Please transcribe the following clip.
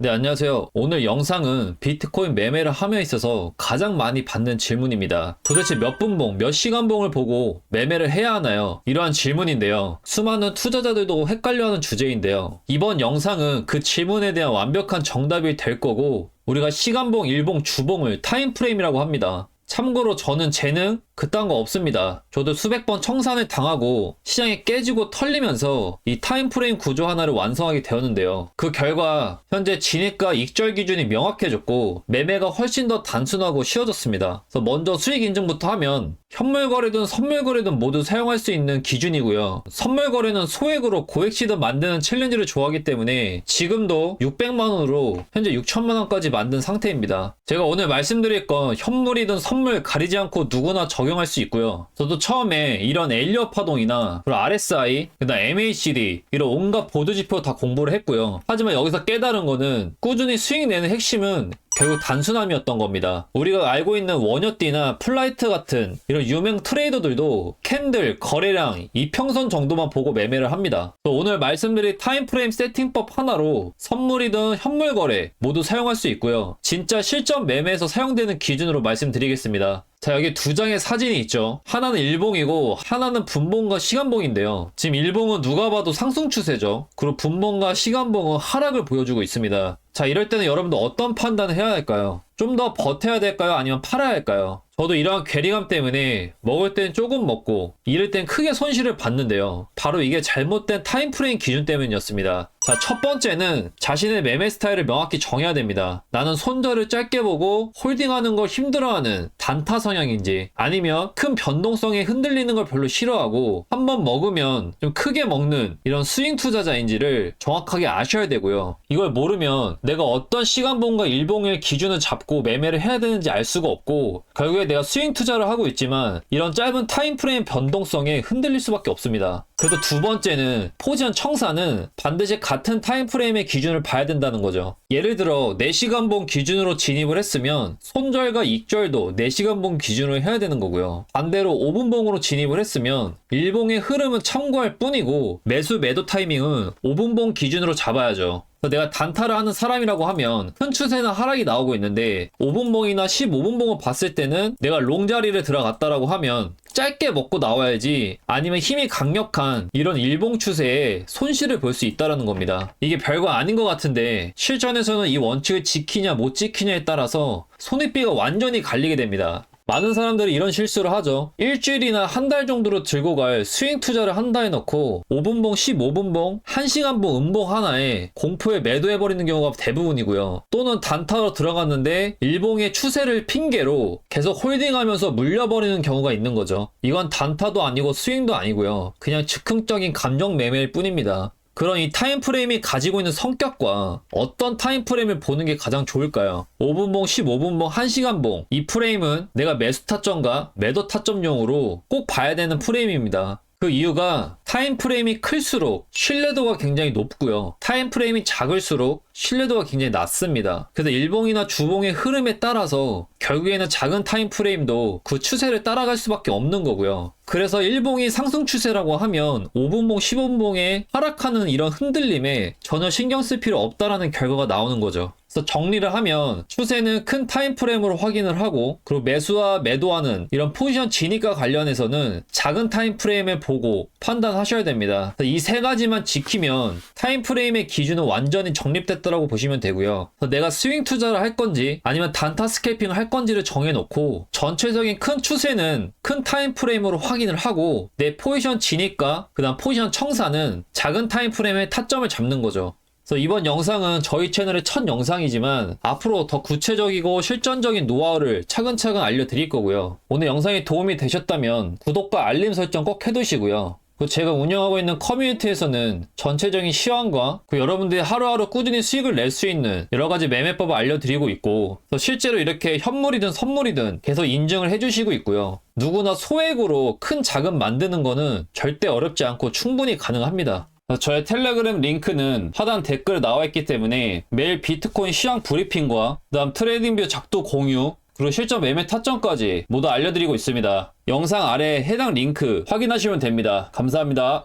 네, 안녕하세요. 오늘 영상은 비트코인 매매를 함에 있어서 가장 많이 받는 질문입니다. 도대체 몇 분봉, 몇 시간봉을 보고 매매를 해야 하나요? 이러한 질문인데요. 수많은 투자자들도 헷갈려하는 주제인데요. 이번 영상은 그 질문에 대한 완벽한 정답이 될 거고, 우리가 시간봉, 일봉, 주봉을 타임프레임이라고 합니다. 참고로 저는 재능 그딴 거 없습니다. 저도 수백 번 청산을 당하고 시장이 깨지고 털리면서 이 타임프레임 구조 하나를 완성하게 되었는데요. 그 결과 현재 진입과 익절 기준이 명확해졌고 매매가 훨씬 더 단순하고 쉬워졌습니다. 그래서 먼저 수익 인증부터 하면 현물 거래든 선물 거래든 모두 사용할 수 있는 기준이고요. 선물 거래는 소액으로 고액 시드 만드는 챌린지를 좋아하기 때문에 지금도 600만 원으로 현재 6천만 원까지 만든 상태입니다. 제가 오늘 말씀드릴 건 현물이든 선물 가리지 않고 누구나 적용 할 수 있고요. 저도 처음에 이런 엘리어 파동이나 그리고 RSI, 그다음 MACD 이런 온갖 보드 지표 다 공부를 했고요. 하지만 여기서 깨달은 거는 꾸준히 수익 내는 핵심은 결국 단순함이었던 겁니다. 우리가 알고 있는 원효띠나 플라이트 같은 이런 유명 트레이더들도 캔들, 거래량, 이평선 정도만 보고 매매를 합니다. 또 오늘 말씀드릴 타임프레임 세팅법 하나로 선물이든 현물 거래 모두 사용할 수 있고요. 진짜 실전 매매에서 사용되는 기준으로 말씀드리겠습니다. 자, 여기 두 장의 사진이 있죠. 하나는 일봉이고, 하나는 분봉과 시간봉인데요. 지금 일봉은 누가 봐도 상승 추세죠. 그리고 분봉과 시간봉은 하락을 보여주고 있습니다. 자, 이럴 때는 여러분들 어떤 판단을 해야 할까요? 좀 더 버텨야 될까요? 아니면 팔아야 할까요? 저도 이러한 괴리감 때문에 먹을 땐 조금 먹고 잃을 땐 크게 손실을 봤는데요. 바로 이게 잘못된 타임프레임 기준 때문이었습니다. 자, 첫 번째는 자신의 매매 스타일을 명확히 정해야 됩니다. 나는 손절을 짧게 보고 홀딩하는 걸 힘들어하는 단타 성향인지 아니면 큰 변동성에 흔들리는 걸 별로 싫어하고 한번 먹으면 좀 크게 먹는 이런 스윙 투자자인지를 정확하게 아셔야 되고요. 이걸 모르면 내가 어떤 시간봉과 일봉의 기준을 잡고 매매를 해야 되는지 알 수가 없고 결국에 내가 스윙 투자를 하고 있지만 이런 짧은 타임프레임 변동성에 흔들릴 수밖에 없습니다. 그래도 두 번째는 포지션 청사는 반드시 같은 타임프레임의 기준을 봐야 된다는 거죠. 예를 들어 4시간봉 기준으로 진입을 했으면 손절과 익절도 4시간봉 기준으로 해야 되는 거고요. 반대로 5분봉으로 진입을 했으면 일봉의 흐름은 참고할 뿐이고 매수 매도 타이밍은 5분봉 기준으로 잡아야죠. 내가 단타를 하는 사람이라고 하면 큰 추세나 하락이 나오고 있는데 5분봉이나 15분봉을 봤을 때는 내가 롱자리를 들어갔다라고 하면 짧게 먹고 나와야지 아니면 힘이 강력한 이런 일봉 추세에 손실을 볼 수 있다라는 겁니다. 이게 별거 아닌 것 같은데 실전에서는 이 원칙을 지키냐 못 지키냐에 따라서 손익비가 완전히 갈리게 됩니다. 많은 사람들이 이런 실수를 하죠. 일주일이나 한 달 정도로 들고 갈 스윙 투자를 한다 해놓고 5분봉, 15분봉, 1시간봉 음봉 하나에 공포에 매도해버리는 경우가 대부분이고요. 또는 단타로 들어갔는데 일봉의 추세를 핑계로 계속 홀딩하면서 물려버리는 경우가 있는 거죠. 이건 단타도 아니고 스윙도 아니고요. 그냥 즉흥적인 감정 매매일 뿐입니다. 그런 이 타임프레임이 가지고 있는 성격과 어떤 타임프레임을 보는 게 가장 좋을까요? 5분봉, 15분봉, 1시간봉. 이 프레임은 내가 매수 타점과 매도 타점용으로 꼭 봐야 되는 프레임입니다. 그 이유가 타임프레임이 클수록 신뢰도가 굉장히 높고요. 타임프레임이 작을수록 신뢰도가 굉장히 낮습니다. 그래서 일봉이나 주봉의 흐름에 따라서 결국에는 작은 타임 프레임도 그 추세를 따라갈 수밖에 없는 거고요. 그래서 일봉이 상승 추세라고 하면 5분봉, 15분봉에 하락하는 이런 흔들림에 전혀 신경 쓸 필요 없다라는 결과가 나오는 거죠. 그래서 정리를 하면 추세는 큰 타임프레임으로 확인을 하고 그리고 매수와 매도하는 이런 포지션 진입과 관련해서는 작은 타임프레임을 보고 판단하셔야 됩니다. 이 세 가지만 지키면 타임프레임의 기준은 완전히 정립됐다라고 보시면 되고요. 내가 스윙 투자를 할 건지 아니면 단타 스케이핑을 할 건지 를 정해놓고 전체적인 큰 추세는 큰 타임 프레임으로 확인을 하고 내 포지션 진입과 그 다음 포지션 청사는 작은 타임 프레임의 타점을 잡는 거죠. 그래서 이번 영상은 저희 채널의 첫 영상이지만 앞으로 더 구체적이고 실전적인 노하우를 차근차근 알려드릴 거고요. 오늘 영상이 도움이 되셨다면 구독과 알림 설정 꼭 해두시고요. 그리고 제가 운영하고 있는 커뮤니티에서는 전체적인 시황과 그 여러분들이 하루하루 꾸준히 수익을 낼 수 있는 여러 가지 매매법을 알려드리고 있고 또 실제로 이렇게 현물이든 선물이든 계속 인증을 해주시고 있고요. 누구나 소액으로 큰 자금 만드는 거는 절대 어렵지 않고 충분히 가능합니다. 저의 텔레그램 링크는 하단 댓글에 나와 있기 때문에 매일 비트코인 시황 브리핑과 그다음 트레이딩뷰 작도 공유 그리고 실전 매매 타점까지 모두 알려드리고 있습니다. 영상 아래 해당 링크 확인하시면 됩니다. 감사합니다.